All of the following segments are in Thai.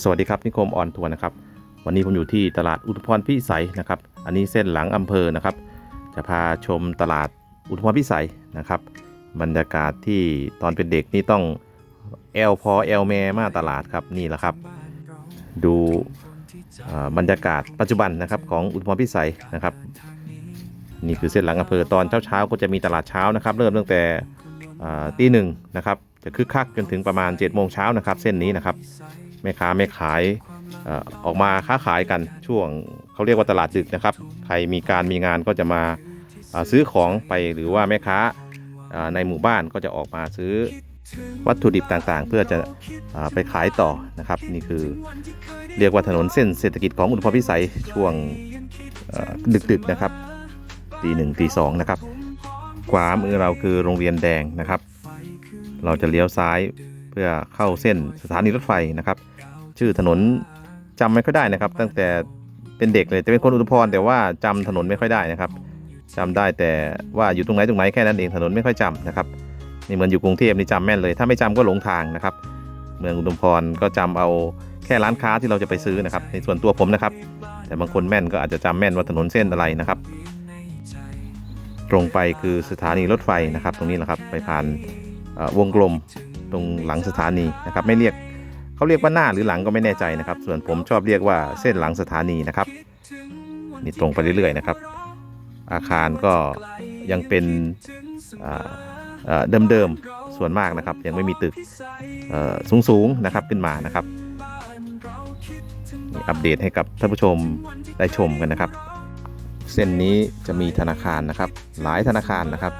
สวัสดีครับนิคมออนทัวร์นะครับวันนี้ผมอยู่ที่ตลาดอุทุพรพิสัยนะครับ อันนี้เส้นหลังอำเภอนะครับ จะพาชมตลาดอุทุพรพิสัยนะครับ บรรยากาศที่ตอนเป็นเด็กนี่ต้องแอลพอแอลแม่มาตลาดครับนี่แหละครับ ดูบรรยากาศปัจจุบันนะครับของอุทุพรพิสัยนะครับนี่คือเส้นหลังอำเภอตอนเช้าๆก็จะมีตลาดเช้านะครับ เริ่มตั้งแต่ตีหนึ่งนะครับจะคึกคักจนถึงประมาณ7จ็ดโมงเช้านะครับ เส้นนี้นะครับ แม่ค้าแม่ขายออกมาค้าขายกันช่วงเขาเรียกว่าตลาดดึกนะครับ ใครมีการมีงานก็จะมาซื้อของไปหรือว่าแม่ค้าในหมู่บ้านก็จะออกมาซื้อวัตถุดิบต่างๆ เพื่อจะไปขายต่อนะครับ นี่คือเรียกว่าถนนเส้นเศรษฐกิจของอุทพรพิสัยช่วงดึกๆนะครับตีหนึ่งตีสองนะครับขวามือเราคือโรงเรียนแดงนะครับ เราจะเลี้ยวซ้ายเพื่อเข้าเส้นสถานีรถไฟนะครับ ชื่อถนนจำไม่ค่อยได้นะครับ ตั้งแต่เป็นเด็กเลยจะเป็นคนอุทุพรแต่ว่าจำถนนไม่ค่อยได้นะครับจำได้แต่ว่าอยู่ตรงไหนตรงไหนแค่นั้นเองถนนไม่ค่อยจำนะครับนี่เหมือนอยู่กรุงเทพนี่จำแม่นเลย ถ้าไม่จำก็หลงทางนะครับ เมืองอุทุมพรก็จำเอาแค่ร้านค้าที่เราจะไปซื้อนะครับ ในส่วนตัวผมนะครับ แต่บางคนแม่นก็อาจจะจำแม่นว่าถนนเส้นอะไรนะครับ ตรงไปคือสถานีรถไฟนะครับ ตรงนี้แหละครับไปผ่านวงกลมตรงหลังสถานีนะครับ ไม่เรียก เขาเรียกว่าหน้าหรือหลังก็ไม่แน่ใจนะครับ ส่วนผมชอบเรียกว่าเส้นหลังสถานีนะครับ นี่ตรงไปเรื่อยๆนะครับ อาคารก็ยังเป็นเดิมๆส่วนมากนะครับ ยังไม่มีตึกสูงๆนะครับขึ้นมานะครับนี่อัปเดตให้กับท่านผู้ชมได้ชมกันนะครับ เส้นนี้จะมีธนาคารนะครับ หลายธนาคารนะครับ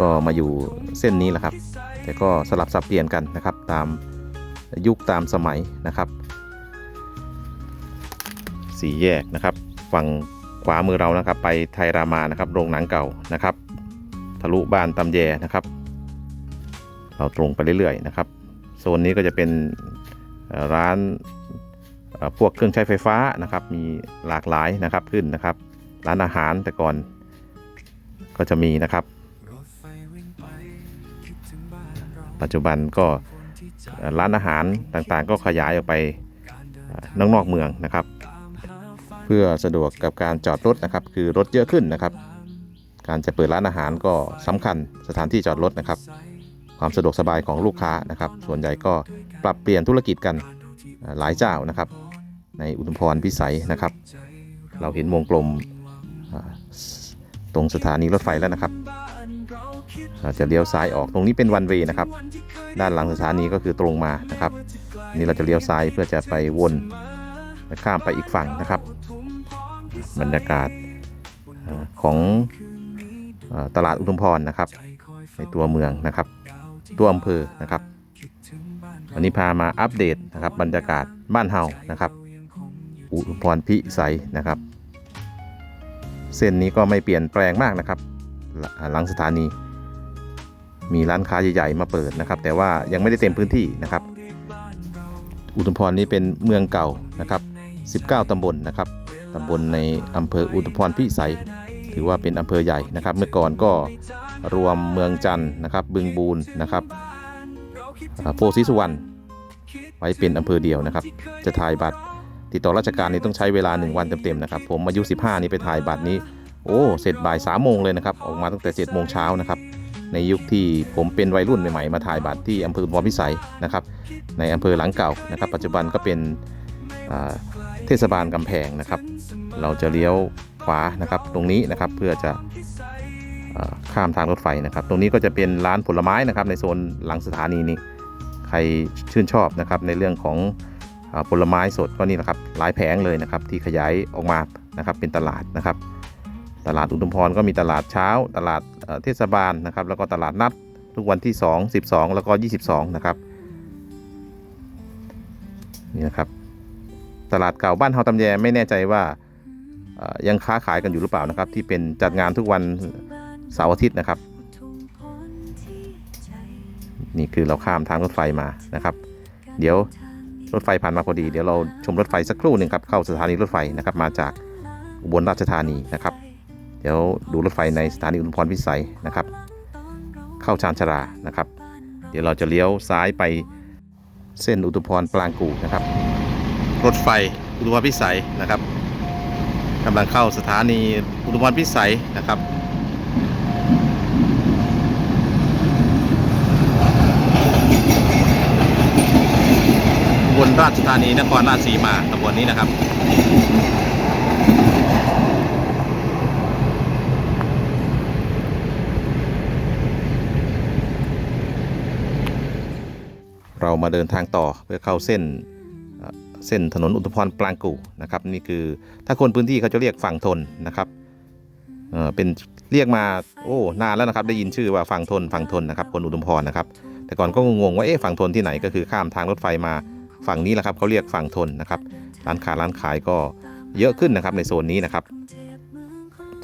ก็มาอยู่เส้นนี้แหละครับ แต่ก็สลับสับเปลี่ยนกันนะครับตาม ยุคตามสมัยนะครับสี่แยกนะครับ ฝั่งขวามือเรานะครับ ไปไทยรามานะครับโรงหนังเก่านะครับ ทะลุบ้านตำแยนะครับ เราตรงไปเรื่อยๆนะครับโซนนี้ก็จะเป็นร้านพวกเครื่องใช้ไฟฟ้านะครับ มีหลากหลายนะครับขึ้นนะครับ ร้านอาหารแต่ก่อนก็จะมีนะครับ ปัจจุบันก็ ร้านอาหารต่างๆ ก็ขยายออกไปนอกนอกเมืองนะครับ เพื่อสะดวกกับการจอดรถนะครับ คือรถเยอะขึ้นนะครับ การจะเปิดร้านอาหารก็สำคัญสถานที่จอดรถนะครับ ความสะดวกสบายของลูกค้านะครับ ส่วนใหญ่ก็ปรับเปลี่ยนธุรกิจกันหลายเจ้านะครับ ในอุดมพรพิสัยนะครับ เราเห็นวงกลมตรงสถานีรถไฟแล้วนะครับ เราจะเลี้ยวซ้ายออกตรงนี้เป็นวันเวนะครับ ด้านหลังสถานีก็คือตรงมานะครับ นี่เราจะเลี้ยวซ้ายเพื่อจะไปวนข้ามไปอีกฝั่งนะครับ บรรยากาศของตลาดอุทุมพรนะครับ ในตัวเมืองนะครับ ตัวอำเภอนะครับ วันนี้พามาอัปเดตนะครับ บรรยากาศบ้านเฮานะครับ อุทุมพรพิสัยนะครับ เส้นนี้ก็ไม่เปลี่ยนแปลงมากนะครับ หลังสถานี มีร้านค้าใหญ่ๆมาเปิดนะครับ แต่ว่ายังไม่ได้เต็มพื้นที่นะครับ อุทุมพรนี้เป็นเมืองเก่านะครับ 19 ตำบลนะครับตำบลในอำเภออุทุมพรพิสัย ถือว่าเป็นอำเภอใหญ่นะครับ เมื่อก่อนก็รวมเมืองจันทร์นะครับ บึงบูนนะครับโพธิสุวรรณไว้เป็นอำเภอเดียวนะครับ จะถ่ายบัตรติดต่อราชการนี่ต้องใช้เวลา 1 วันเต็มๆนะครับ ผมอายุ 15 นี้ไปถ่ายบัตรนี้ โอ้ เสร็จบ่าย3โมงเลยนะครับ ออกมาตั้งแต่7โมงเช้านะครับ ในยุคที่ผมเป็นวัยรุ่นใหม่ๆมาถ่ายบัตรที่อำเภอวอพิสัยนะครับ ในอำเภอหลังเก่านะครับ ปัจจุบันก็เป็นเทศบาลกำแพงนะครับ เราจะเลี้ยวขวานะครับ ตรงนี้นะครับเพื่อจะอข้ามทางรถไฟนะครับ ตรงนี้ก็จะเป็นร้านผลไม้นะครับในโซนหลังสถานีนี้ใครชื่นชอบนะครับในเรื่องของอผลไม้สดก็นี่นะครับหลายแผงเลยนะครับที่ขยายออกมานะครับเป็นตลาดนะครับ ตลาดอุดมพรก็มีตลาดเช้า ตลาดเทศบาลนะครับ แล้วก็ตลาดนัดทุกวันที่ 2 12 แล้วก็ 22 นะครับนี่นะครับตลาดเก่าบ้านเฮาตำแยไม่แน่ใจว่ายังค้าขายกันอยู่หรือเปล่านะครับ ที่เป็นจัดงานทุกวันเสาร์อาทิตย์นะครับ นี่คือเราข้ามทางรถไฟมานะครับ เดี๋ยวรถไฟผ่านมาพอดี เดี๋ยวเราชมรถไฟสักครู่หนึ่งครับเข้าสถานีรถไฟนะครับ มาจากอุบลราชธานีนะครับ เดี๋ยวดูรถไฟในสถานีอุดมพรพิสัยนะครับ เข้าชานชารานะครับ เดี๋ยวเราจะเลี้ยวซ้ายไปเส้นอุตุพรปรางกูนะครับ รถไฟอุทุมพรพิสัยนะครับกำลังเข้าสถานีอุทุมพรพิสัยนะครับบนราชธานีนครราชสีมาขบวนนี้นะครับ เรามาเดินทางต่อเพื่อเข้าเส้นเส้นถนนอุทุมพรปรางกูนะครับนี่คือถ้าคนพื้นที่เขาจะเรียกฝั่งทนนะครับเออเป็นเรียกมาโอ้นานแล้วนะครับ ได้ยินชื่อว่าฝั่งทนฝั่งทนนะครับคนอุทุมพรนะครับ แต่ก่อนก็งงว่าเอ๊ะฝั่งทนที่ไหนก็คือข้ามทางรถไฟมาฝั่งนี้แหละครับเขาเรียกฝั่งทนนะครับร้านค้าร้านขายก็เยอะขึ้นนะครับในโซนนี้นะครับ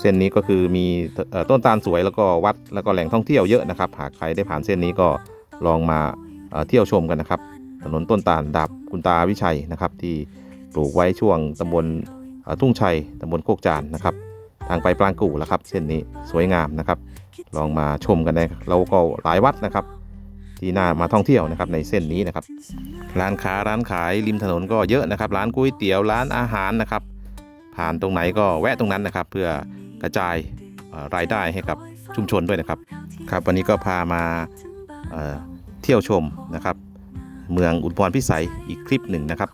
เส้นนี้ก็คือมีต้นตาลสวยแล้วก็วัดแล้วก็แหล่งท่องเที่ยวเยอะนะครับ หากใครได้ผ่านเส้นนี้ก็ลองมา เที่ยวชมกันนะครับ ถนนต้นตาลดาบคุณตาวิชัยนะครับ ที่ปลูกไว้ช่วงตำบลทุ่งชัยตำบลโคกจานนะครับ ทางไปปรางกู่แล้วครับ เส้นนี้สวยงามนะครับ ลองมาชมกันได้แล้วก็หลายวัดนะครับ ที่น่ามาท่องเที่ยวนะครับในเส้นนี้นะครับ ร้านค้าร้านขายริมถนนก็เยอะนะครับ ร้านก๋วยเตี๋ยวร้านอาหารนะครับ ผ่านตรงไหนก็แวะตรงนั้นนะครับ เพื่อกระจายรายได้ให้กับชุมชนด้วยนะครับ ครับวันนี้ก็พามา เที่ยวชมนะครับ เมืองอุดรพิสัยอีกคลิปหนึ่งนะครับ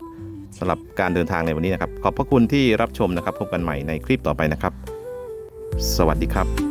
สำหรับการเดินทางในวันนี้นะครับ ขอบพระคุณที่รับชมนะครับ พบกันใหม่ในคลิปต่อไปนะครับ สวัสดีครับ